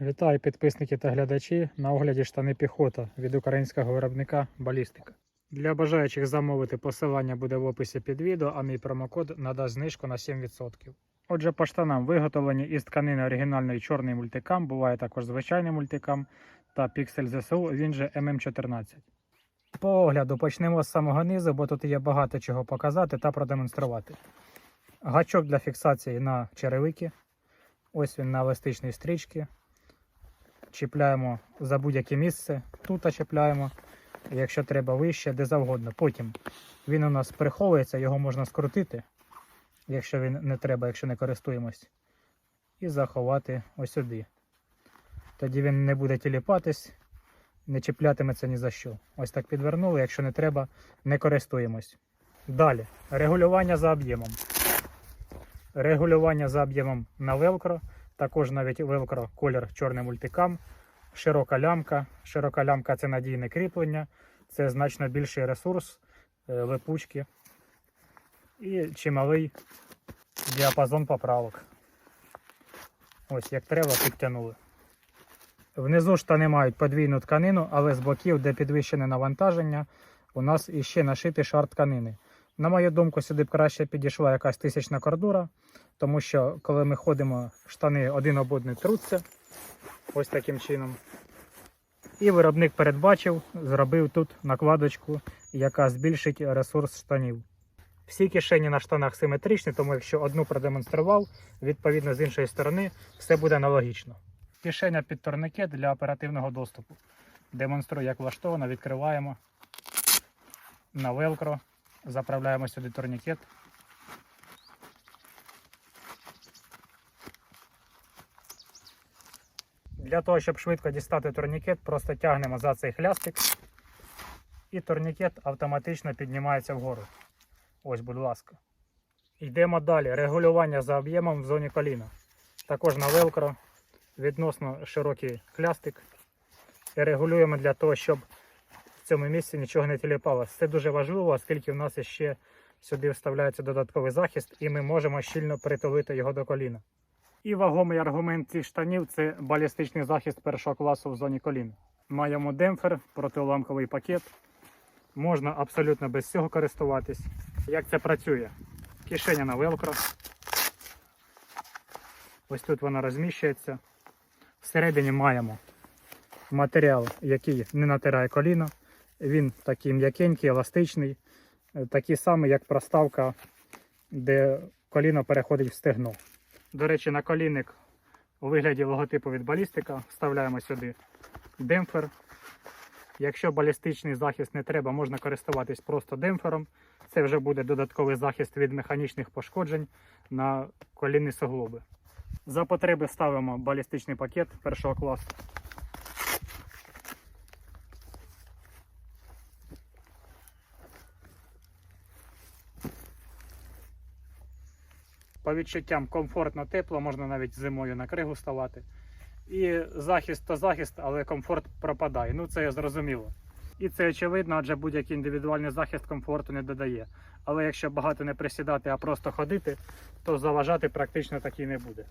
Вітаю підписники та глядачі на огляді штани піхота від українського виробника Балістика. Для бажаючих замовити посилання буде в описі під відео, а мій промокод надасть знижку на 7%. Отже, по штанам виготовлені із тканини оригінальної чорний мультикам, буває також звичайний мультикам та піксель ЗСУ, він же ММ14. По огляду почнемо з самого низу, бо тут є багато чого показати та продемонструвати. Гачок для фіксації на черевики. Ось він на еластичній стрічці. Чіпляємо за будь-яке місце. Тут чіпляємо, якщо треба вище, де завгодно. Потім він у нас приховується, його можна скрутити, якщо він не треба, якщо не користуємось. І заховати ось сюди. Тоді він не буде тіліпатись, не чіплятиметься ні за що. Ось так підвернули, якщо не треба, не користуємось. Далі регулювання за об'ємом. Регулювання за об'ємом на велкро. Також навіть велкро колір чорний мультикам, широка лямка. Широка лямка це надійне кріплення, це значно більший ресурс е, липучки і чималий діапазон поправок. Ось як треба, підтягнули. Внизу штани мають подвійну тканину, але з боків, де підвищене навантаження, у нас іще нашитий шар тканини. На мою думку, сюди б краще підійшла якась тисячна кордура, тому що коли ми ходимо, штани один об один труться, ось таким чином. І виробник передбачив, зробив тут накладочку, яка збільшить ресурс штанів. Всі кишені на штанах симетричні, тому якщо одну продемонстрував, відповідно з іншої сторони все буде аналогічно. Кишеня під турникет для оперативного доступу. Демонструю, як влаштовано, відкриваємо на велкро, заправляємо сюди турнікет. Для того, щоб швидко дістати турнікет, просто тягнемо за цей хлястик і турнікет автоматично піднімається вгору. Ось, будь ласка. Йдемо далі. Регулювання за об'ємом в зоні коліна. Також на велкро відносно широкий хлястик. І регулюємо для того, щоб в цьому місці нічого не тіліпалося. Це дуже важливо, оскільки в нас ще сюди вставляється додатковий захист, і ми можемо щільно притулити його до коліна. І вагомий аргумент цих штанів це балістичний захист першого класу в зоні колін. Маємо демпфер, протиуламковий пакет. Можна абсолютно без цього користуватись. Як це працює? Кишеня на велкро. Ось тут вона розміщується. Всередині маємо матеріал, який не натирає коліно. Він такий м'якенький, еластичний, е, такий самий, як проставка, де коліно переходить в стегно. До речі, на колінник у вигляді логотипу від балістика вставляємо сюди демпфер. Якщо балістичний захист не треба, можна користуватись просто демпфером. Це вже буде додатковий захист від механічних пошкоджень на колінні суглоби. За потреби ставимо балістичний пакет першого класу. По відчуттям комфортно тепло, можна навіть зимою на кригу ставати. І захист то захист, але комфорт пропадає. Ну це зрозуміло. І це очевидно, адже будь-який індивідуальний захист комфорту не додає. Але якщо багато не присідати, а просто ходити, то заважати практично такий не буде.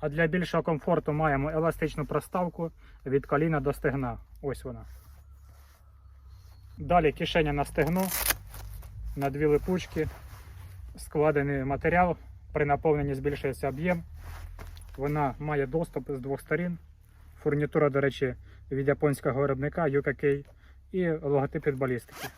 А для більшого комфорту маємо еластичну проставку від коліна до стегна. Ось вона. Далі кишеня на стегно, на дві липучки, складений матеріал. При наповненні збільшується об'єм. Вона має доступ з двох сторін. Фурнітура, до речі, від японського виробника UKK і логотип від балістики.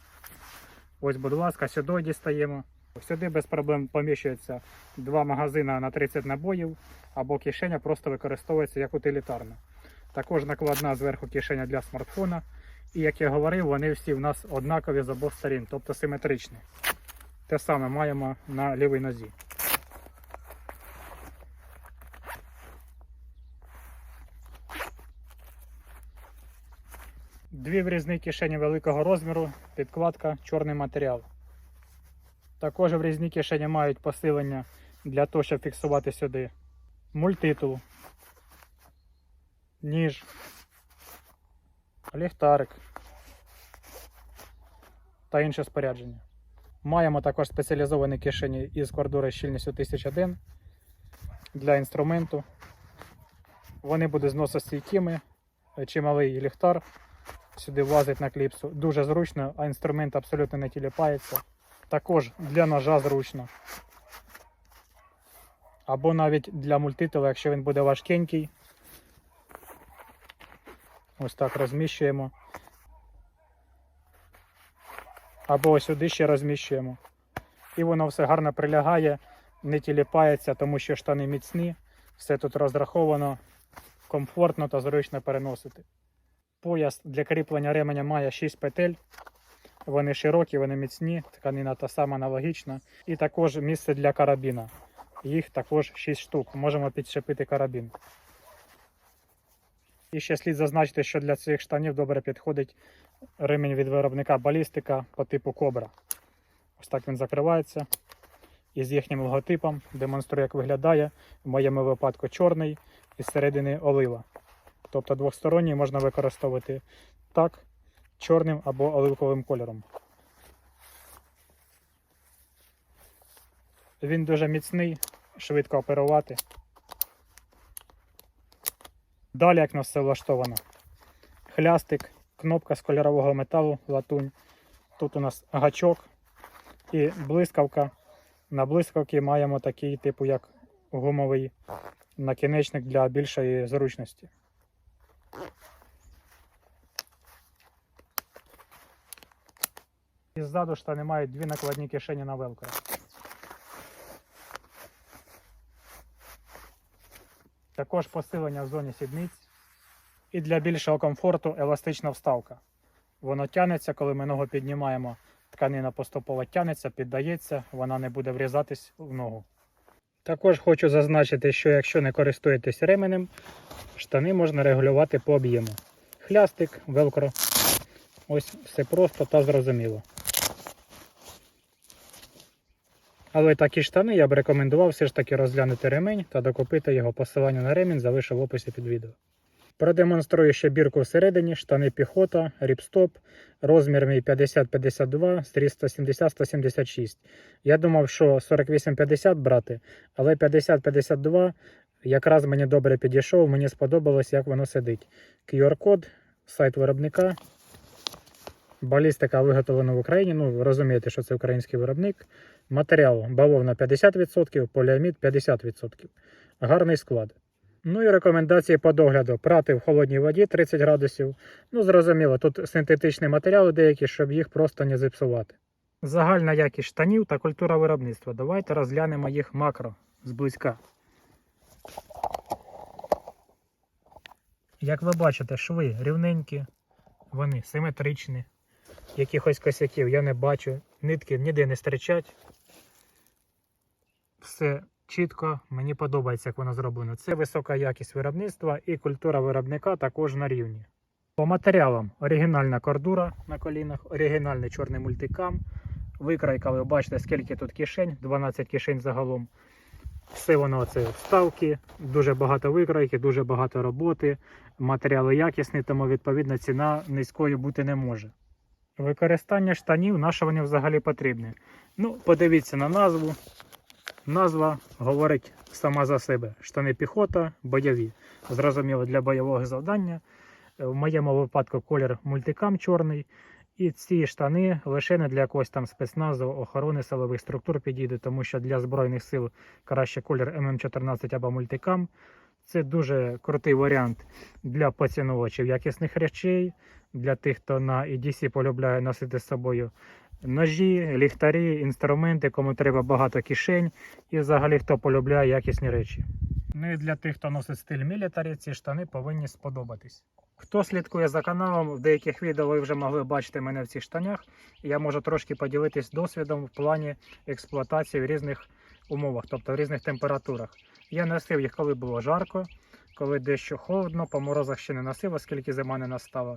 Ось, будь ласка, сюди дістаємо. Сюди без проблем поміщується два магазини на 30 набоїв, або кишеня просто використовується як утилітарна. Також накладна зверху кишеня для смартфона. І як я говорив, вони всі в нас однакові з обох сторін, тобто симетричні. Те саме маємо на лівій нозі. Дві врізні кишені великого розміру, підкладка, чорний матеріал. Також врізні кишені мають посилення для того, щоб фіксувати сюди мультитул, ніж, ліхтарик та інше спорядження. Маємо також спеціалізовані кишені із кордури щільністю 1001 для інструменту. Вони будуть зносостійкими, чималий ліхтар сюди влазить на кліпсу. Дуже зручно, а інструмент абсолютно не тіліпається. Також для ножа зручно. Або навіть для мультитила, якщо він буде важкенький. Ось так розміщуємо. Або сюди ще розміщуємо. І воно все гарно прилягає, не тіліпається, тому що штани міцні. Все тут розраховано, комфортно та зручно переносити. Пояс для кріплення ременя має 6 петель. Вони широкі, вони міцні, тканина та сама аналогічна. І також місце для карабіна. Їх також 6 штук. Можемо підчепити карабін. І ще слід зазначити, що для цих штанів добре підходить ремінь від виробника балістика по типу Кобра. Ось так він закривається. І з їхнім логотипом демонструю, як виглядає. В моєму випадку чорний і зсередини олива. Тобто двосторонній можна використовувати так, чорним або оливковим кольором. Він дуже міцний, швидко оперувати. Далі як у нас все влаштовано. Хлястик, кнопка з кольорового металу, латунь. Тут у нас гачок і блискавка. На блискавці маємо такий типу як гумовий накінечник для більшої зручності. І ззаду штани мають дві накладні кишені на велкро. Також посилення в зоні сідниць. І для більшого комфорту еластична вставка. Воно тянеться, коли ми ногу піднімаємо. Тканина поступово тянеться, піддається, вона не буде врізатись в ногу. Також хочу зазначити, що якщо не користуєтесь ременем, штани можна регулювати по об'єму. Хлястик, велкро. Ось все просто та зрозуміло. Але такі штани я б рекомендував все ж таки розглянути ремень та докупити його посилання на ремінь залишу в описі під відео. Продемонструю ще бірку всередині, штани піхота, ріпстоп, розмір мій 50-52, стріс 170-176. Я думав, що 48-50 брати, але 50-52 якраз мені добре підійшов, мені сподобалось, як воно сидить. QR-код, сайт виробника. Балістика виготовлена в Україні. Ну, розумієте, що це український виробник. Матеріал бавовна 50%, поліамід 50%. Гарний склад. Ну і рекомендації по догляду. Прати в холодній воді 30 градусів. Ну, зрозуміло, тут синтетичні матеріали деякі, щоб їх просто не зіпсувати. Загальна якість штанів та культура виробництва. Давайте розглянемо їх макро зблизька. Як ви бачите, шви рівненькі, вони симетричні. Якихось косяків я не бачу. Нитки ніде не стричать. Все чітко, мені подобається, як воно зроблено. Це висока якість виробництва і культура виробника також на рівні. По матеріалам оригінальна кордура на колінах, оригінальний чорний мультикам. Викрайка, ви бачите, скільки тут кишень, 12 кишень загалом. Все воно це вставки, дуже багато викройки, дуже багато роботи. Матеріали якісні, тому відповідно ціна низькою бути не може. Використання штанів, на що вони взагалі потрібні? Ну, подивіться на назву. Назва говорить сама за себе. Штани піхота, бойові. Зрозуміло, для бойового завдання. В моєму випадку колір мультикам чорний. І ці штани лише не для якогось там спецназу охорони силових структур підійдуть, тому що для Збройних сил краще колір ММ14 або мультикам. Це дуже крутий варіант для поціновувачів якісних речей, для тих, хто на EDC полюбляє носити з собою ножі, ліхтарі, інструменти, кому треба багато кишень, і взагалі хто полюбляє якісні речі. Ну і для тих, хто носить стиль мілітарі, ці штани повинні сподобатись. Хто слідкує за каналом, в деяких відео ви вже могли бачити мене в цих штанях. Я можу трошки поділитись досвідом в плані експлуатації в різних умовах, тобто в різних температурах. Я носив їх, коли було жарко, коли дещо холодно, по морозах ще не носив, оскільки зима не настала.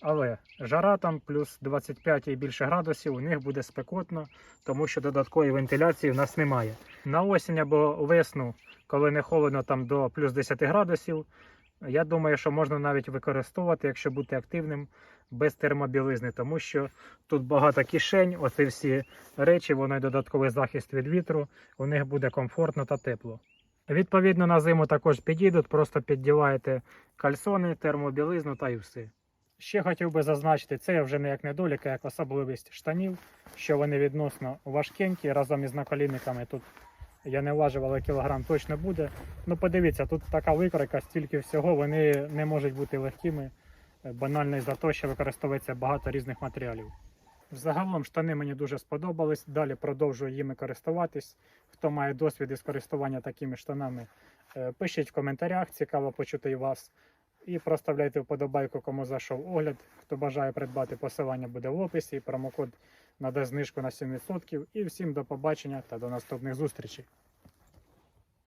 Але жара там плюс 25 і більше градусів, у них буде спекотно, тому що додаткової вентиляції в нас немає. На осінь або весну, коли не холодно там до плюс 10 градусів, я думаю, що можна навіть використовувати, якщо бути активним, без термобілизни, тому що тут багато кишень, оці всі речі, воно й додатковий захист від вітру, у них буде комфортно та тепло. Відповідно, на зиму також підійдуть, просто піддіваєте кальсони, термобілизну та і все. Ще хотів би зазначити, це вже не як недолік, а як особливість штанів, що вони відносно важкенькі разом із наколінниками. Тут я не важив, але кілограм точно буде. Ну подивіться, тут така викройка, стільки всього, вони не можуть бути легкими, банально із-за того, що використовується багато різних матеріалів. Загалом штани мені дуже сподобались. Далі продовжую їми користуватись. Хто має досвід із користування такими штанами, е, пишіть в коментарях, цікаво почути і вас. І проставляйте вподобайку, кому зайшов огляд. Хто бажає придбати, посилання буде в описі. Промокод надасть знижку на 7%. І всім до побачення та до наступних зустрічей.